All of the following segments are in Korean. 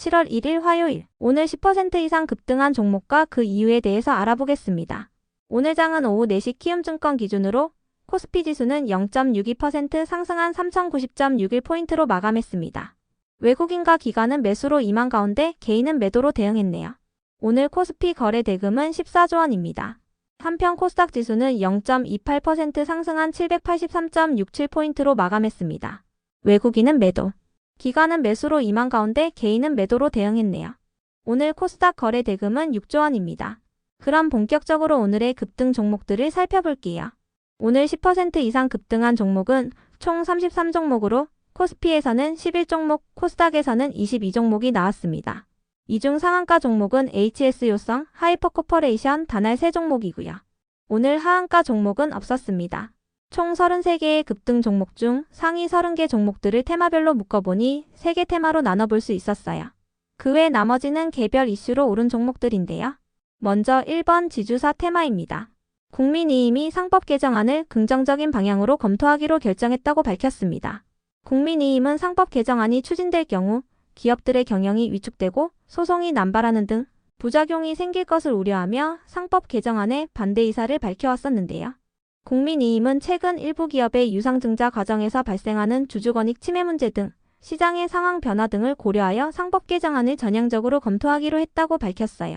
7월 1일 화요일 오늘 10% 이상 급등한 종목과 그 이유에 대해서 알아보겠습니다. 오늘 장은 오후 4시 키움증권 기준으로 코스피 지수는 0.62% 상승한 3090.61포인트로 마감했습니다. 외국인과 기관은 매수로 임한 가운데 개인은 매도로 대응했네요. 오늘 코스피 거래 대금은 14조 원입니다. 한편 코스닥 지수는 0.28% 상승한 783.67포인트로 마감했습니다. 외국인은 매도, 기관은 매수로 임한 가운데 개인은 매도로 대응했네요. 오늘 코스닥 거래 대금은 6조 원입니다. 그럼 본격적으로 오늘의 급등 종목들을 살펴볼게요. 오늘 10% 이상 급등한 종목은 총 33종목으로 코스피에서는 11종목, 코스닥에서는 22종목이 나왔습니다. 이 중 상한가 종목은 HS 요성, 하이퍼 코퍼레이션 단할 3종목이고요. 오늘 하한가 종목은 없었습니다. 총 33개의 급등 종목 중 상위 30개 종목들을 테마별로 묶어보니 3개 테마로 나눠볼 수 있었어요. 그 외 나머지는 개별 이슈로 오른 종목들인데요. 먼저 1번 지주사 테마입니다. 국민이임이 상법 개정안을 긍정적인 방향으로 검토하기로 결정했다고 밝혔습니다. 국민이임은 상법 개정안이 추진될 경우 기업들의 경영이 위축되고 소송이 남발하는 등 부작용이 생길 것을 우려하며 상법 개정안에 반대 의사를 밝혀왔었는데요. 국민이임은 최근 일부 기업의 유상증자 과정에서 발생하는 주주권익 침해 문제 등 시장의 상황 변화 등을 고려하여 상법 개정안을 전향적으로 검토하기로 했다고 밝혔어요.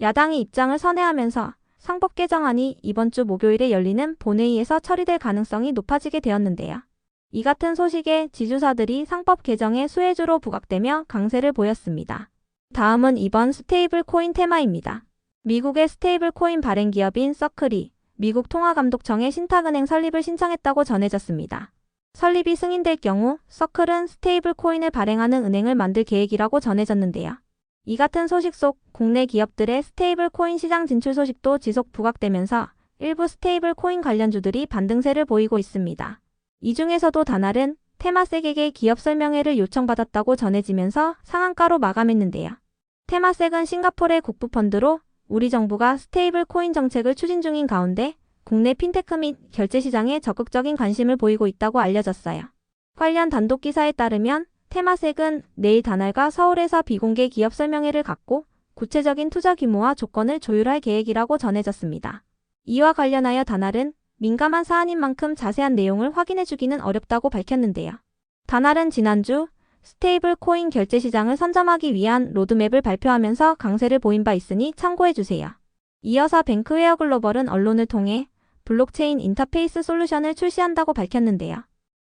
야당이 입장을 선회하면서 상법 개정안이 이번 주 목요일에 열리는 본회의에서 처리될 가능성이 높아지게 되었는데요. 이 같은 소식에 지주사들이 상법 개정의 수혜주로 부각되며 강세를 보였습니다. 다음은 이번 스테이블 코인 테마입니다. 미국의 스테이블 코인 발행 기업인 서클이 미국 통화감독청에 신탁은행 설립을 신청했다고 전해졌습니다. 설립이 승인될 경우 서클은 스테이블 코인을 발행하는 은행을 만들 계획이라고 전해졌는데요. 이 같은 소식 속 국내 기업들의 스테이블 코인 시장 진출 소식도 지속 부각되면서 일부 스테이블 코인 관련주들이 반등세를 보이고 있습니다. 이 중에서도 다날은 테마색에게 기업 설명회를 요청받았다고 전해지면서 상한가로 마감했는데요. 테마색은 싱가포르의 국부펀드로 우리 정부가 스테이블 코인 정책을 추진 중인 가운데 국내 핀테크 및 결제 시장에 적극적인 관심을 보이고 있다고 알려졌어요. 관련 단독 기사에 따르면 테마색은 내일 다날과 서울에서 비공개 기업 설명회를 갖고 구체적인 투자 규모와 조건을 조율할 계획이라고 전해졌습니다. 이와 관련하여 다날은 민감한 사안인 만큼 자세한 내용을 확인해 주기는 어렵다고 밝혔는데요. 다날은 지난주 스테이블 코인 결제 시장을 선점하기 위한 로드맵을 발표하면서 강세를 보인 바 있으니 참고해 주세요. 이어서 뱅크웨어 글로벌은 언론을 통해 블록체인 인터페이스 솔루션을 출시한다고 밝혔는데요.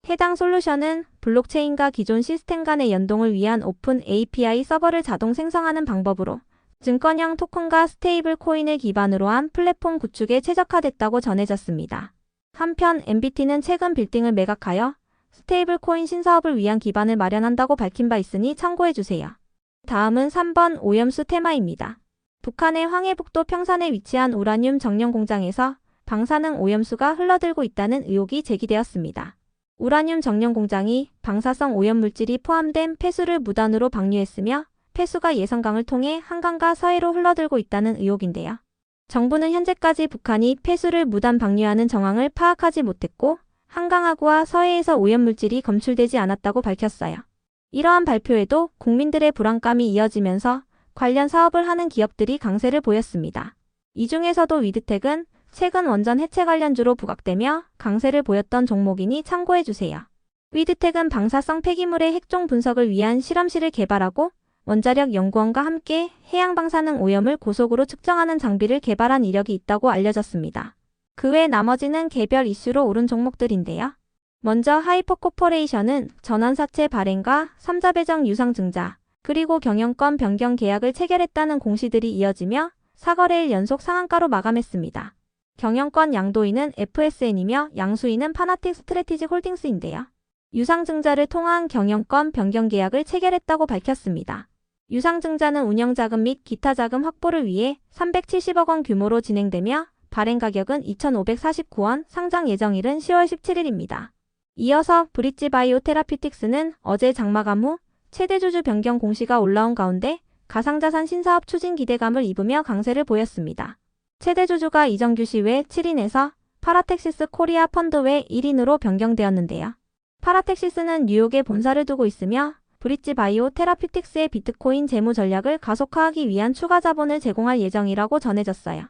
해당 솔루션은 블록체인과 기존 시스템 간의 연동을 위한 오픈 API 서버를 자동 생성하는 방법으로 증권형 토큰과 스테이블 코인을 기반으로 한 플랫폼 구축에 최적화됐다고 전해졌습니다. 한편 MBT는 최근 빌딩을 매각하여 스테이블 코인 신사업을 위한 기반을 마련한다고 밝힌 바 있으니 참고해주세요. 다음은 3번 오염수 테마입니다. 북한의 황해북도 평산에 위치한 우라늄 정령 공장에서 방사능 오염수가 흘러들고 있다는 의혹이 제기되었습니다. 우라늄 정령 공장이 방사성 오염 물질이 포함된 폐수를 무단으로 방류했으며 폐수가 예성강을 통해 한강과 서해로 흘러들고 있다는 의혹인데요. 정부는 현재까지 북한이 폐수를 무단 방류하는 정황을 파악하지 못했고 한강하구와 서해에서 오염물질이 검출되지 않았다고 밝혔어요. 이러한 발표에도 국민들의 불안감이 이어지면서 관련 사업을 하는 기업들이 강세를 보였습니다. 이 중에서도 위드텍은 최근 원전 해체 관련주로 부각되며 강세를 보였던 종목이니 참고해주세요. 위드텍은 방사성 폐기물의 핵종 분석을 위한 실험실을 개발하고 원자력 연구원과 함께 해양 방사능 오염을 고속으로 측정하는 장비를 개발한 이력이 있다고 알려졌습니다. 그 외 나머지는 개별 이슈로 오른 종목들인데요. 먼저 하이퍼 코퍼레이션은 전환사채 발행과 3자 배정 유상증자, 그리고 경영권 변경 계약을 체결했다는 공시들이 이어지며 4거래일 연속 상한가로 마감했습니다. 경영권 양도인은 FSN이며 양수인은 파나틱 스트레티직 홀딩스인데요. 유상증자를 통한 경영권 변경 계약을 체결했다고 밝혔습니다. 유상증자는 운영자금 및 기타 자금 확보를 위해 370억 원 규모로 진행되며 발행 가격은 2,549원, 상장 예정일은 10월 17일입니다. 이어서 브릿지 바이오 테라피틱스는 어제 장마감 후 최대 주주 변경 공시가 올라온 가운데 가상자산 신사업 추진 기대감을 입으며 강세를 보였습니다. 최대 주주가 이정규 씨 외 7인에서 파라텍시스 코리아 펀드 외 1인으로 변경되었는데요. 파라텍시스는 뉴욕에 본사를 두고 있으며 브릿지 바이오 테라피틱스의 비트코인 재무 전략을 가속화하기 위한 추가 자본을 제공할 예정이라고 전해졌어요.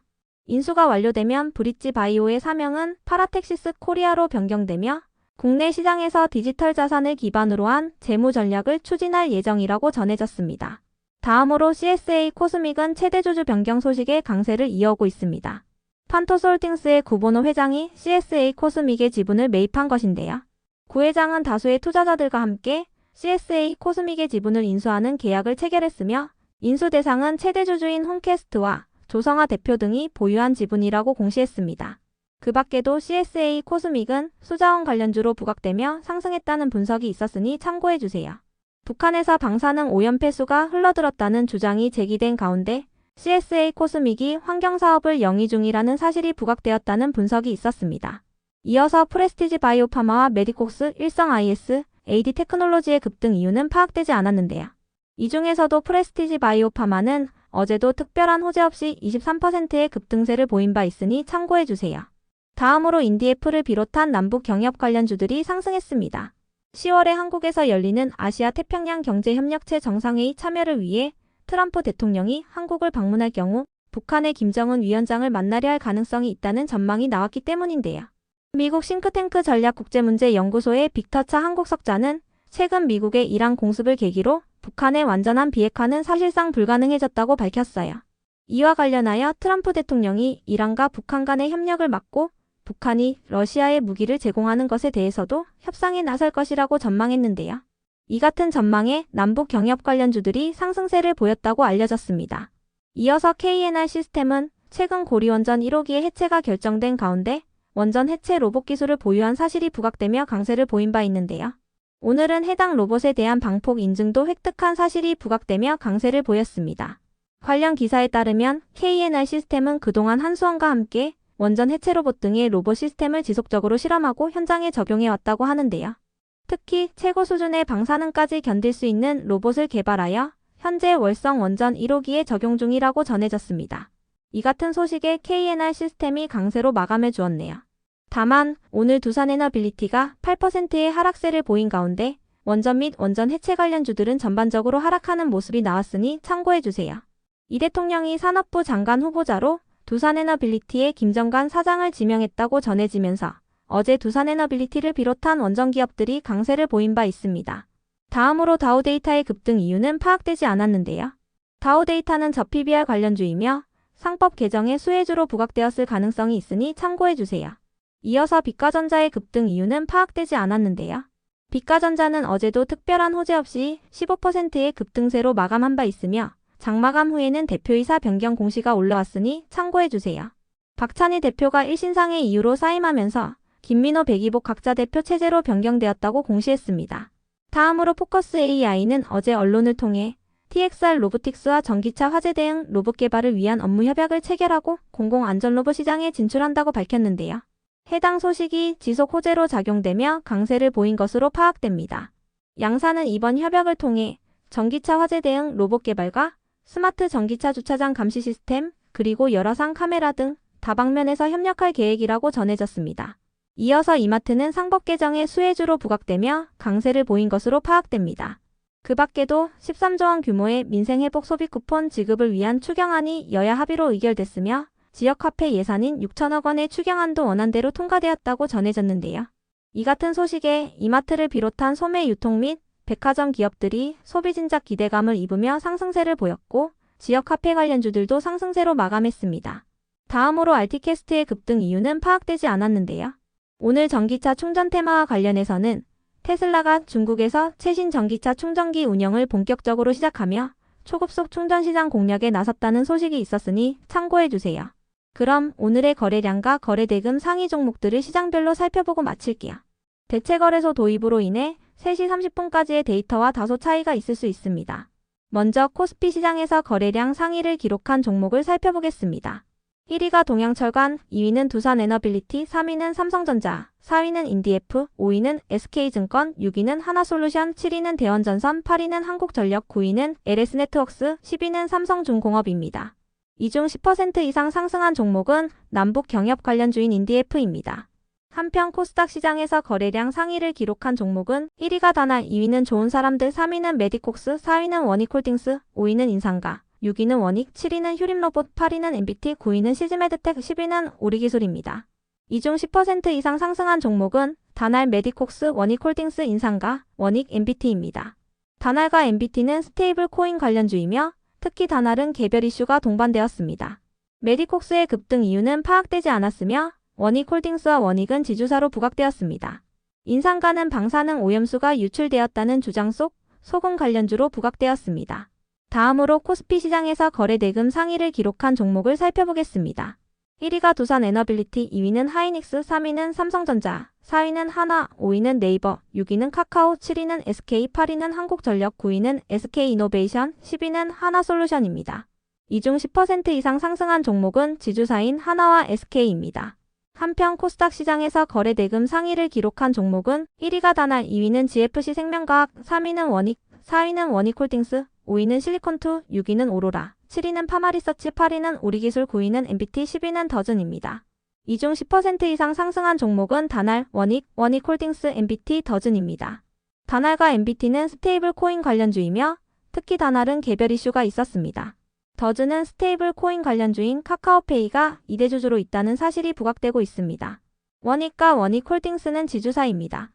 인수가 완료되면 브릿지 바이오의 사명은 파라텍시스 코리아로 변경되며 국내 시장에서 디지털 자산을 기반으로 한 재무 전략을 추진할 예정이라고 전해졌습니다. 다음으로 CSA 코스믹은 최대 주주 변경 소식에 강세를 이어오고 있습니다. 판토스홀딩스의 구본호 회장이 CSA 코스믹의 지분을 매입한 것인데요. 구 회장은 다수의 투자자들과 함께 CSA 코스믹의 지분을 인수하는 계약을 체결했으며 인수 대상은 최대 주주인 홈캐스트와 조성아 대표 등이 보유한 지분이라고 공시했습니다. 그 밖에도 CSA 코스믹은 수자원 관련주로 부각되며 상승했다는 분석이 있었으니 참고해주세요. 북한에서 방사능 오염 폐수가 흘러들었다는 주장이 제기된 가운데 CSA 코스믹이 환경사업을 영위 중이라는 사실이 부각되었다는 분석이 있었습니다. 이어서 프레스티지 바이오파마와 메디콕스, 일성 IS, AD 테크놀로지의 급등 이유는 파악되지 않았는데요. 이 중에서도 프레스티지 바이오파마는 어제도 특별한 호재 없이 23%의 급등세를 보인 바 있으니 참고해주세요. 다음으로 인디애플을 비롯한 남북 경협 관련주들이 상승했습니다. 10월에 한국에서 열리는 아시아 태평양 경제협력체 정상회의 참여를 위해 트럼프 대통령이 한국을 방문할 경우 북한의 김정은 위원장을 만나려 할 가능성이 있다는 전망이 나왔기 때문인데요. 미국 싱크탱크 전략국제문제연구소의 빅터차 한국석자는 최근 미국의 이란 공습을 계기로 북한의 완전한 비핵화는 사실상 불가능해졌다고 밝혔어요. 이와 관련하여 트럼프 대통령이 이란과 북한 간의 협력을 막고 북한이 러시아에 무기를 제공하는 것에 대해서도 협상에 나설 것이라고 전망했는데요. 이 같은 전망에 남북 경협 관련주들이 상승세를 보였다고 알려졌습니다. 이어서 KNR 시스템은 최근 고리원전 1호기의 해체가 결정된 가운데 원전 해체 로봇 기술을 보유한 사실이 부각되며 강세를 보인 바 있는데요. 오늘은 해당 로봇에 대한 방폭 인증도 획득한 사실이 부각되며 강세를 보였습니다. 관련 기사에 따르면 KNR 시스템은 그동안 한수원과 함께 원전 해체 로봇 등의 로봇 시스템을 지속적으로 실험하고 현장에 적용해 왔다고 하는데요. 특히 최고 수준의 방사능까지 견딜 수 있는 로봇을 개발하여 현재 월성 원전 1호기에 적용 중이라고 전해졌습니다. 이 같은 소식에 KNR 시스템이 강세로 마감해 주었네요. 다만 오늘 두산에너빌리티가 8%의 하락세를 보인 가운데 원전 및 원전 해체 관련주들은 전반적으로 하락하는 모습이 나왔으니 참고해 주세요. 이 대통령이 산업부 장관 후보자로 두산에너빌리티의 김정관 사장을 지명했다고 전해지면서 어제 두산에너빌리티를 비롯한 원전 기업들이 강세를 보인 바 있습니다. 다음으로 다우데이터의 급등 이유는 파악되지 않았는데요. 다우데이터는 저 PBR 관련주이며 상법 개정의 수혜주로 부각되었을 가능성이 있으니 참고해 주세요. 이어서 비가전자의 급등 이유는 파악되지 않았는데요. 비가전자는 어제도 특별한 호재 없이 15%의 급등세로 마감한 바 있으며 장마감 후에는 대표이사 변경 공시가 올라왔으니 참고해 주세요. 박찬희 대표가 1신상의 이유로 사임하면서 김민호 백이복 각자 대표 체제로 변경되었다고 공시했습니다. 다음으로 포커스 AI는 어제 언론을 통해 TXR 로보틱스와 전기차 화재 대응 로봇 개발을 위한 업무 협약을 체결하고 공공안전 로봇 시장에 진출한다고 밝혔는데요. 해당 소식이 지속 호재로 작용되며 강세를 보인 것으로 파악됩니다. 양사는 이번 협약을 통해 전기차 화재 대응 로봇 개발과 스마트 전기차 주차장 감시 시스템, 그리고 열화상 카메라 등 다방면에서 협력할 계획이라고 전해졌습니다. 이어서 이마트는 상법 개정의 수혜주로 부각되며 강세를 보인 것으로 파악됩니다. 그 밖에도 13조 원 규모의 민생회복 소비 쿠폰 지급을 위한 추경안이 여야 합의로 의결됐으며 지역화폐 예산인 6천억 원의 추경안도 원안대로 통과되었다고 전해졌는데요. 이 같은 소식에 이마트를 비롯한 소매 유통 및 백화점 기업들이 소비 진작 기대감을 입으며 상승세를 보였고 지역 화폐 관련주들도 상승세로 마감했습니다. 다음으로 알티캐스트의 급등 이유는 파악되지 않았는데요. 오늘 전기차 충전 테마와 관련해서는 테슬라가 중국에서 최신 전기차 충전기 운영을 본격적으로 시작하며 초급속 충전 시장 공략에 나섰다는 소식이 있었으니 참고해 주세요. 그럼 오늘의 거래량과 거래 대금 상위 종목들을 시장별로 살펴보고 마칠게요. 대체 거래소 도입으로 인해 3시 30분까지의 데이터와 다소 차이가 있을 수 있습니다. 먼저 코스피 시장에서 거래량 상위를 기록한 종목을 살펴보겠습니다. 1위가 동양철관, 2위는 두산에너빌리티, 3위는 삼성전자, 4위는 인디에프, 5위는 SK증권, 6위는 하나솔루션, 7위는 대원전선, 8위는 한국전력, 9위는 LS네트웍스, 10위는 삼성중공업입니다. 이 중 10% 이상 상승한 종목은 남북 경협 관련주인 인디에프입니다. 한편 코스닥 시장에서 거래량 상위를 기록한 종목은 1위가 다날, 2위는 좋은 사람들, 3위는 메디콕스, 4위는 원익홀딩스, 5위는 인상가, 6위는 원익, 7위는 휴림로봇, 8위는 MBT, 9위는 시즈메드텍, 10위는 오리기술입니다. 이 중 10% 이상 상승한 종목은 다날, 메디콕스, 원익홀딩스, 인상가, 원익, MBT입니다. 다날과 MBT는 스테이블 코인 관련주이며 특히 다날은 개별 이슈가 동반되었습니다. 메디콕스의 급등 이유는 파악되지 않았으며 원익 홀딩스와 원익은 지주사로 부각되었습니다. 인상가는 방사능 오염수가 유출되었다는 주장 속 소금 관련주로 부각되었습니다. 다음으로 코스피 시장에서 거래 대금 상위를 기록한 종목을 살펴보겠습니다. 1위가 두산 에너빌리티, 2위는 하이닉스, 3위는 삼성전자, 4위는 하나, 5위는 네이버, 6위는 카카오, 7위는 SK, 8위는 한국전력, 9위는 SK이노베이션, 10위는 하나솔루션입니다. 이 중 10% 이상 상승한 종목은 지주사인 하나와 SK입니다. 한편 코스닥 시장에서 거래 대금 상위를 기록한 종목은 1위가 다날, 2위는 GFC 생명과학, 3위는 원익, 4위는 원익홀딩스, 5위는 실리콘투, 6위는 오로라, 7위는 파마리서치, 8위는 우리기술, 9위는 MBT, 10위는 더즌입니다. 이 중 10% 이상 상승한 종목은 다날, 원익, 원익홀딩스, MBT, 더즌입니다. 다날과 MBT는 스테이블 코인 관련주이며 특히 다날은 개별 이슈가 있었습니다. 더즈는 스테이블 코인 관련주인 카카오페이가 2대주주로 있다는 사실이 부각되고 있습니다. 원익과 원익 홀딩스는 지주사입니다.